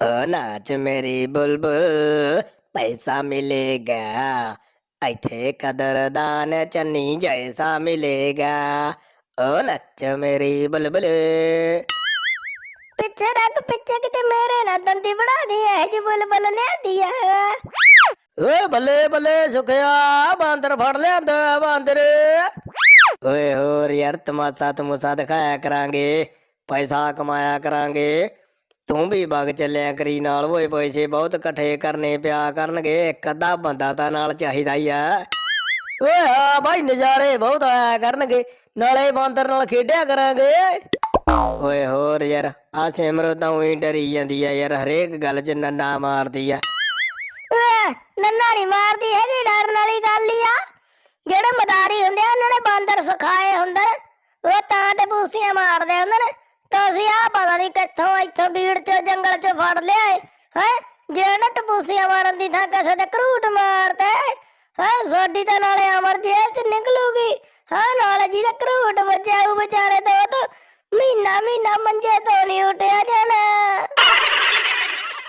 ਨਾਚ ਮੇਰੀ ਬੁਲਬੁਲ ਪੈਸਾ ਮਿਲੇਗਾ ਇੱਥੇ ਕਦਰਦਾਨ ਚੰਨੀ ਜੈਸਾ ਮਿਲੇਗਾ ਓ ਨੱਚ ਮੇਰੀ ਬੁਲਬੁਲ ਪਿੱਛੇ ਰੱਖ ਪਿੱਛੇ ਕਿਤੇ ਮੇਰੇ ਨਾਲ ਦੰਦੀ ਬਣਾ ਦੀ ਐ ਜੀ ਬੁਲਬੁਲ ਲਿਆਂਦੀ ਐ ਓਏ ਬੱਲੇ ਬੱਲੇ ਸੁਖਿਆ ਬਾਂਦਰ ਫੜ ਲਿਆਂਦਾ ਬਾਂਦਰ ਓਏ ਹੋਰ ਯਾਰ ਤਮਾਸਾ ਤਮੂਸਾ ਦਿਖਾਇਆ ਕਰਾਂਗੇ ਪੈਸਾ ਕਮਾਇਆ ਕਰਾਂਗੇ ਤੂੰ ਵੀ ਬਗ ਚੱਲਿਆ ਕਰੀ ਨਾਲ ਹੋਏ ਪੈਸੇ ਬਹੁਤ ਇਕੱਠੇ ਕਰਨੇ ਪਿਆ ਕਰਨਗੇ, ਇੱਕ ਅੱਧਾ ਬੰਦਾ ਤਾਂ ਨਾਲ ਚਾਹੀਦਾ ਹੀ ਆ। ਓਏ ਹਾਂ ਭਾਈ ਨਜ਼ਾਰੇ ਬਹੁਤ ਆਇਆ ਕਰਨਗੇ, ਨਾਲੇ ਬਾਂਦਰ ਨਾਲ ਖੇਡਿਆ ਕਰਾਂਗੇ। ਓਏ ਹੋਰ ਯਾਰ ਆ ਸਿਮਰੋ ਤਾਂ ਉਹੀ ਡਰੀ ਜਾਂਦੀ ਆ ਯਾਰ, ਹਰੇਕ ਗੱਲ 'ਚ ਨੰਨਾ ਮਾਰਦੀ ਆ। ਓਏ, ਨੰਨਾ ਨਹੀਂ ਮਾਰਦੀ ਹੈਗੀ ਡਰਨ ਵਾਲੀ ਗੱਲ ਹੀ ਆ। ਜਿਹੜੇ ਮਦਾਰੀ ਹੁੰਦੇ ਆ, ਉਹਨਾਂ ਨੇ ਬਾਂਦਰ ਸਿਖਾਏ ਹੁੰਦੇ ਨੇ। ਉਹ ਤਾਂ ਤੇ ਮਾਰਦੇ ਹੁੰਦੇ ਨੇ। ਤੁਸੀਂ ਆ ਪਤਾ ਨਹੀਂ ਕਿੱਥੋਂ ਇੱਥੋਂ ਬੀੜ ਚੋਂ ਜੰਗਲ ਚੋਂ ਫੜ ਲਿਆਏ ਹੈ? ਜੇ ਨਾ ਟਪੂਸੀਆਂ ਮਾਰਨ ਦੀ ਥਾਂ ਕਿਸੇ ਦੇ ਕਰੂਟ ਮਾਰਦੇ ਹੈ? ਸੋਡੀ ਤਾਂ ਨਾਲੇ ਅਮਰ ਜੇਲ੍ਹ ਚ ਨਿਕਲੂਗੀ। ਹਾਂ? ਨਾਲੇ ਜਿਹਦਾ ਕਰੂਟ ਵੱਜਿਆ ਉਹ ਵਿਚਾਰੇ ਤੋਂ ਮਹੀਨਾ ਮਹੀਨਾ ਮੰਜੇ ਤੋਂ ਨਹੀਂ ਉੱਠਿਆ ਜਾਣਾ